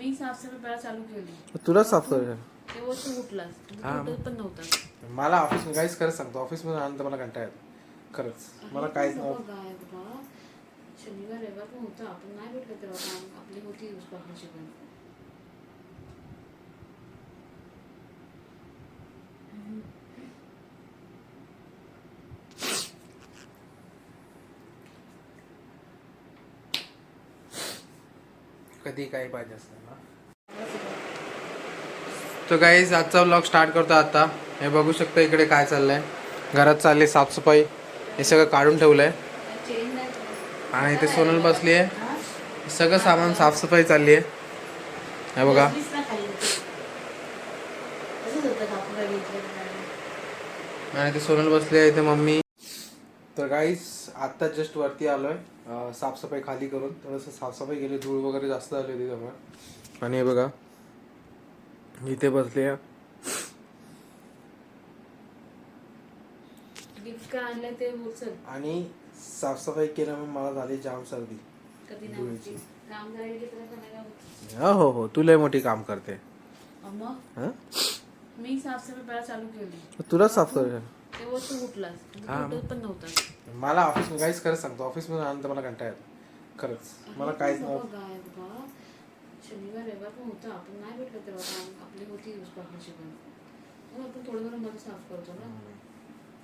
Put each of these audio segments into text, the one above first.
मी साफसफाई पहिला चालू केली. तुला साफ कर तेव्हा तू उठलास हा, तू उठत पण नव्हता. मला ऑफिस काहीच खरंच सांगतो. ऑफिसमध्ये आनंद मला कंटाळा येतो. खरंच. मला काहीच काय बाबा शनिवार रविवार पण होता. आपण नाही भेटलो तेव्हा. काम आपली होती कधी काही पाहिजे असतं तर तो गाईज आजचा ब्लॉग स्टार्ट करतो आता. हे बघू शकता इकडे काय चाललंय. घरात चालली साफसफाई. हे सगळं काढून ठेवलंय. आणि इथे सोनल बसली आहे. सगळं सामान साफसफाई चालली आहे. हे बघा. आणि ते सोनल बसली आहे इथे मम्मी. तर काहीच आत्ता जस्ट वरती आलोय. साफसफाई खाली करून. थोडंसं साफसफाई केली धूळ वगैरे जास्त झाली होती त्यामुळे आणि हे बघा इथे बसली आणि साफसफाई केल्यामुळे मला झाली जाम सर्दी. होत. हो हो हो. तू लय मोठी काम करते? मी साफसफाई चालू केली. तुला साफ कर तेव्हा तू उठलास. हा, तू उठत पण नव्हता मला ऑफिस काहीच खरंच सांगतो. ऑफिसमध्ये आनंद मला कंटाळा येतो. खरंच. मला काहीच नव्हतं काय बाबा शनिवार रविवार पण होता. आपण नाही भेटलो तेव्हा. आपली होती उस्मानाबादची पण. मग आपण थोडं थोडं मध्ये साफ करतो ना.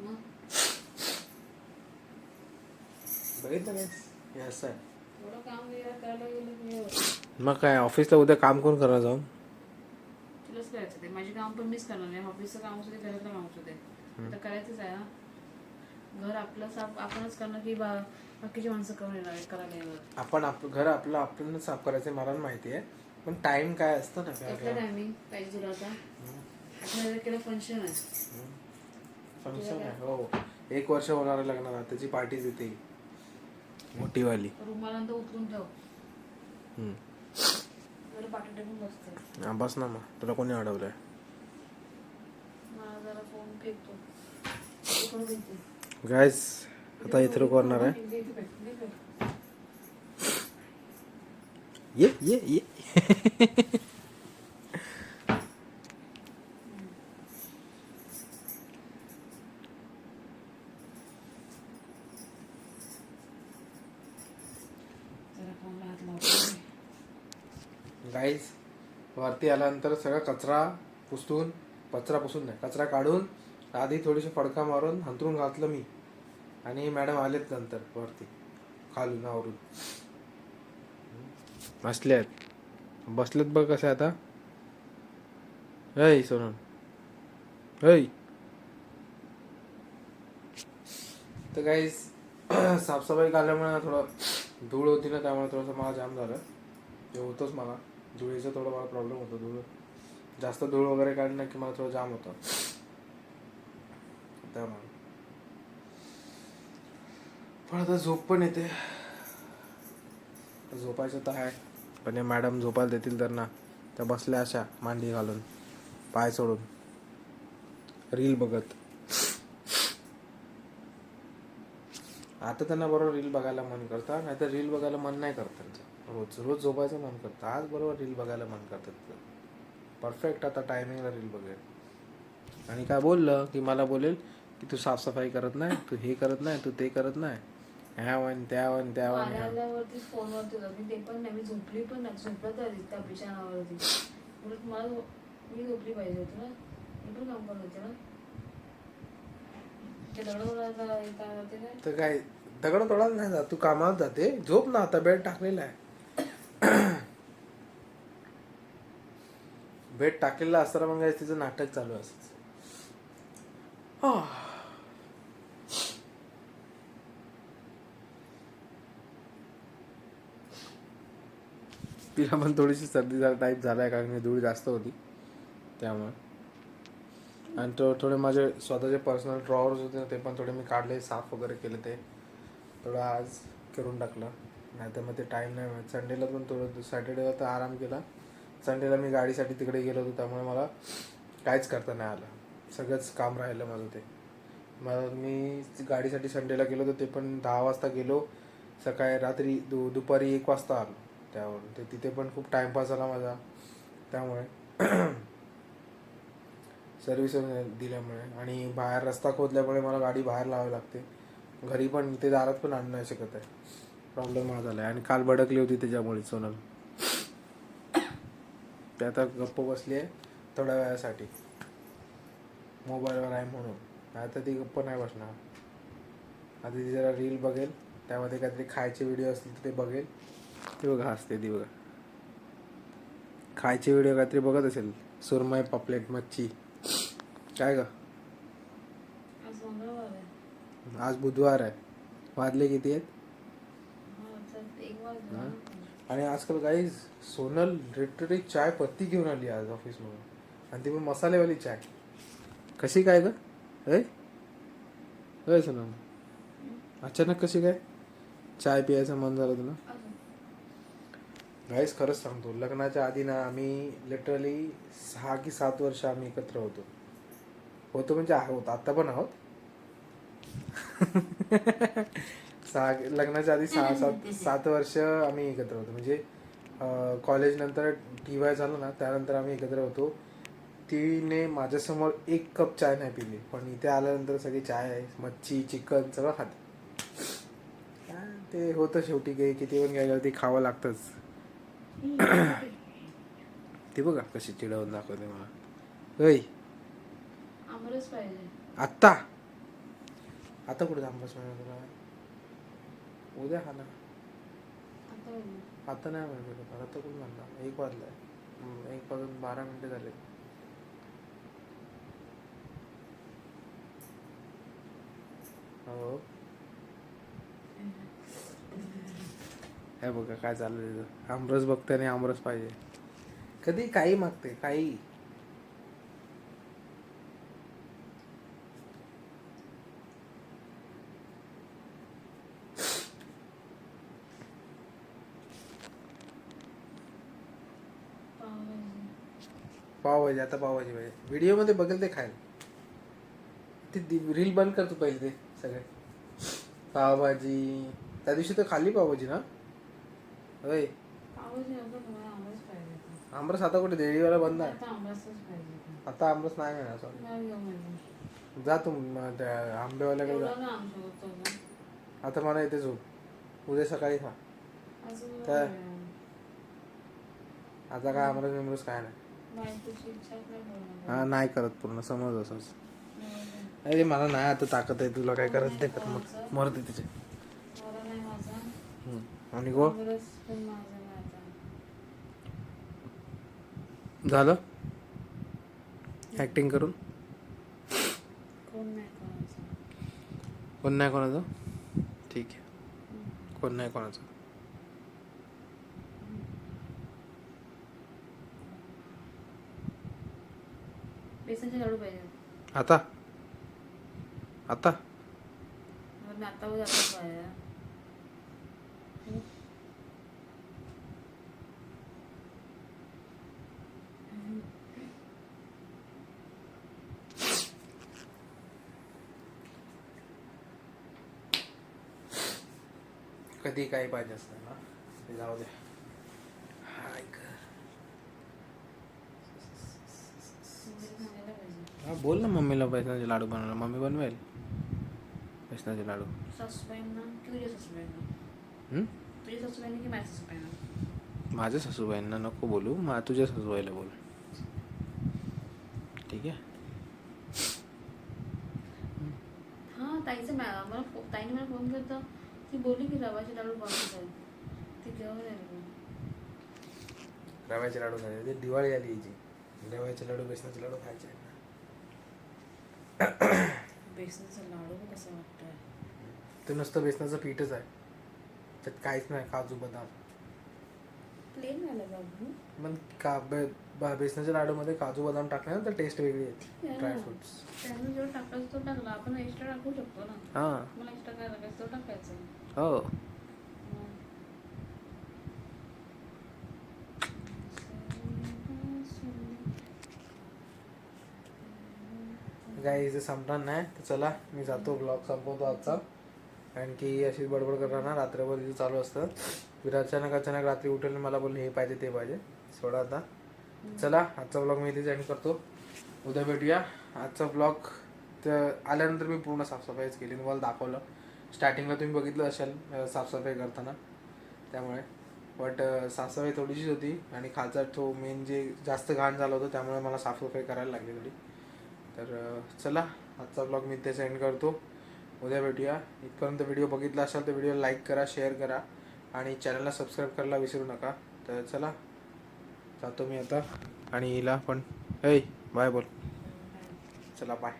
मग? बघितलं काय हे असं आहे. थोडं काम वगैरे करायला गेलं की हे होतं. मग काय ऑफिसला उद्या काम कोण करणार जाऊन? तुलाच करायचं ते. माझी काम पण मिस करणार नाही. ऑफिसचं काम असू दे घरातलं काम असू दे. तर करायचंच आहे ना घर आपलं साफ आपणच करणार की बा बाकीची माणसं करून येणार आहेत, करायला येणार आपण आप घर आपलं आपण साफ करायचं मला माहिती आहे. पण टाइम काय असतं ना काय टायमिंग पाहिजे तुला आता? फंक्शन आहे. फंक्शन आहे हो. एक वर्ष होणार आहे लग्नाला त्याची पार्टी देते मोठीवाली. रुमाला तर उतरून ठेव. हम्म. जरा पाठी टाकून बसते हा, बस ना मग. तुला कोणी अडवलंय मला जरा फोन फेकतो इकडून फेकते. गायस आता इथे करणार आहे. ये ये ये. गाईज वरती आल्यानंतर सगळा कचरा पुसून कचरा पुसून नाही कचरा काढून आधी थोडीशी फडका मारून हंतरून घातलं मी. आणि मॅडम आलेत नंतर वरती खालून आवरून. बसले आहेत. बसलेत बघ कसे आता ऐ सोनल. ऐ. तर गाईज साफसफाई काढल्यामुळे ना थोडं धूळ होती ना त्यामुळे थोडंसं मला जाम झालं. ते होतंच मला. धुळीचा थोडा मला प्रॉब्लेम होतो धूळ. जास्त धूळ वगैरे काढणं की मला थोडं जाम होतं. त्यामुळे पण आता झोप पण येते. झोपायचं तर आहे. पण हे मॅडम झोपायला देतील तर ना त्या बसल्या अशा मांडी घालून पाय सोडून रील बघत. आता त्यांना बरोबर रील बघायला मन करतं नाहीतर रील बघायला मन नाही करत त्यांचं. रोज रोज झोपायचं मन करतं. आज बरोबर रील बघायला मन करतात परफेक्ट आता टायमिंगला रील बघेल. आणि काय बोललं की मला बोलेल की तू साफसफाई करत नाही तू हे करत नाही तू ते करत नाही. ह्यावन त्यावन त्यावन ह्या. आल्यावरती फोनवरती होता मी ते पण नाही मी झोपली पण नाही झोपलं तर त्या बिछाणावरती उलट मला झो- मी झोपली पाहिजे होती ना. मी पण काम करत होते ना. ते दगड उडवायला येता तर काय दगड तोडायला नाही जात तू कामाला जाते. झोप ना आता बेड टाकलेला आहे. बेड टाकलेला असताना मग काय तिचं नाटक चालू असत. तिला पण थोडीशी सर्दी टाईप आहे कारण की धूळ जास्त होती. त्यामुळे. आणि तो थोडे माझे स्वतःचे पर्सनल ड्रॉवर्स होते ना, ते पण थोडे मी काढले साफ वगैरे केले ते. थोडं आज करून टाकलं. नाही तर मग ते टाईम नाही मिळत. संडेला पण थोडं सॅटर्डेला तर आराम केला. संडेला मी गाडीसाठी तिकडे गेलो होतो त्यामुळे मला काहीच करता नाही आलं. सगळंच काम राहिलं माझं ते. मग मी गाडीसाठी संडेला गेलो होतो ते पण दहा वाजता गेलो. सकाळी रात्री दु दुपारी एक वाजता आलो. त्यावर ते तिथे पण खूप टाइमपास झाला माझा. त्यामुळे सर्व्हिस दिल्यामुळे. आणि बाहेर रस्ता खोदल्यामुळे मला गाडी बाहेर लावावी लागते. घरी पण इथे दारात पण आणू नाही शकत आहे. प्रॉब्लेम हा झाला आहे आणि काल भडकली होती त्याच्यामुळे सोनल. ते आता गप्प बसली आहे थोड्या वेळासाठी. मोबाईलवर आहे म्हणून. आता ती गप्प नाही बसणार. आता ती जरा रील बघेल. त्यामध्ये काहीतरी खायचे व्हिडिओ असतील तर ते बघेल. ते बघा हसते ती बघा. खायचे व्हिडिओ काहीतरी बघत असेल सुरमई पापलेट मच्छी. काय ग? आज मंगळवार आहे. आज बुधवार आहे. वाजले किती आहेत? हा तर एक वाजला. आणि आजकाल काही सोनल लिटरली चाय पत्ती घेऊन आली आज ऑफिसमधून आणि ती पण मसालेवाली चाय. कशी काय ग? ऐ? सोनल. अचानक कशी काय? चाय पियाचं मन झालं तुला. गाईस खरंच सांगतो लग्नाच्या आधी ना आम्ही लिटरली सहा की सात वर्ष आम्ही एकत्र होतो. होतो म्हणजे आहोत आता पण आहोत. सहा लग्नाच्या आधी सहा सात सात वर्ष आम्ही एकत्र होतो. म्हणजे कॉलेज नंतर टी वाय झालं ना त्यानंतर आम्ही एकत्र होतो. तिने माझ्यासमोर एक कप चाय नाही पिली पण इथे आल्यानंतर सगळी चाय आहे मच्छी चिकन सगळं खाते. ते होतं शेवटी काही किती पण गेल्यावरती खावं लागतंच. ती बघा कशी चिडवून दाखवते मला. ऐ पाहिजे. आत्ता. आता कुठे थांबस म्हणा तुला? उद्या हा ना. आता पाहिजे. नाही म्हणत आता कुठे म्हणला एक वाजलाय. एक वाजून बारा मिनिटं झाले हो. हे बघा काय चाललं तिथं. आमरस बघते आणि आमरस पाहिजे. कधी काही मागते काही. पावभाजी. पावभाजी आता पावभाजी पाहिजे. व्हिडिओमध्ये बघेल ते खायला. ते रील बंद करतो पहिले ते सगळे. पावभाजी. त्या दिवशी तर खाल्ली पावभाजी ना? होय. आमरस आता कुठे? देडीवाला बंद आहे. आता आमरस नाही मिळणार सॉरी नाही. जा तू त्या आंबेवाल्याकडे जा. आता मला येते झोप. उद्या सकाळी खा. काय? आता काय आमरस बिमरस काय नाही. नाही हा नाही करत पूर्ण समज असंच. करत. अरे मला नाही आता ताकद आहे तुला काय करत ते कर मग. मरते तिचे मला नाही माझा हम्म. आणि गो. झालं? ऍक्टिंग करून? कोण नाही कोणाचं. ठीक आहे. कोण नाही कोणाचं? आता? आता? आता उद्या आताच पाहिजे कधी काही पाहिजे असतं ना? ते जाऊ दे. हा बोल ना मम्मीला बेसनाचे लाडू बनवायला. मम्मी बनवेल? बेसनाचे लाडू. माझ्या सासूबाईंना? माझ्या सासूबाईंना नको बोलू. मा तुझ्या सासूबाईला बोल. ठीक आहे? हां ताईचं मॅ मला ताईने मला फोन करता ती बोलली की रवाचे लाडू बनवत आहे ती रव्याचे लाडू खायचे. ते दिवाळी आली याची. रव्याचे लाडू बेसनाचे लाडू खायचे. बेसनाचं लाडू कसं वाटतंय? ते नुसतं बेसनाचं पीठच आहे. त्यात काहीच नाही काजू बदाम. प्लेन आलं बाबू मग का बे बेसनाच्या लाडूमध्ये काजू बदाम टाकले ना तर टेस्ट वेगळी येते. ड्रायफ्रुट्स त्यांना जेवढं टाकायचं तो टाकला. आपण एक्स्ट्रा टाकू शकतो ना? हां. मला एक्स्ट्रा काय टाकायचं तो टाकायचं. हो. गाई इथे संपणार नाही. तर चला मी जातो. ब्लॉग संपवतो आजचा. कारण की अशीच बडबड करणार ना रात्रभर तिथं चालू असतं. फिर अचानक अचानक रात्री उठेल मला बोलले हे पाहिजे ते पाहिजे. सोडा आता. चला आजचा ब्लॉग मी इथे एंड करतो. उद्या भेटूया. आजचा ब्लॉग तर आल्यानंतर मी पूर्ण साफसफाईच केली. तुम्हाला दाखवलं. स्टार्टिंगला तुम्ही बघितलं असेल साफसफाई करताना. त्यामुळे. बट साफसफाई थोडीशीच होती आणि खालचा तो मेन जे जास्त घाण झालं होतं त्यामुळे मला साफसफाई करायला लागली थोडी. तर चला आजचा ब्लॉग मी इथे एंड करतो. उद्या भेटूया. इथपर्यंत व्हिडिओ बघितला असाल तर व्हिडिओ लाईक करा शेअर करा आणि चॅनलला सबस्क्राईब करायला विसरू नका. तर चला जातो मी आता. आणि हिला पण. हे बाय बोल. चला बाय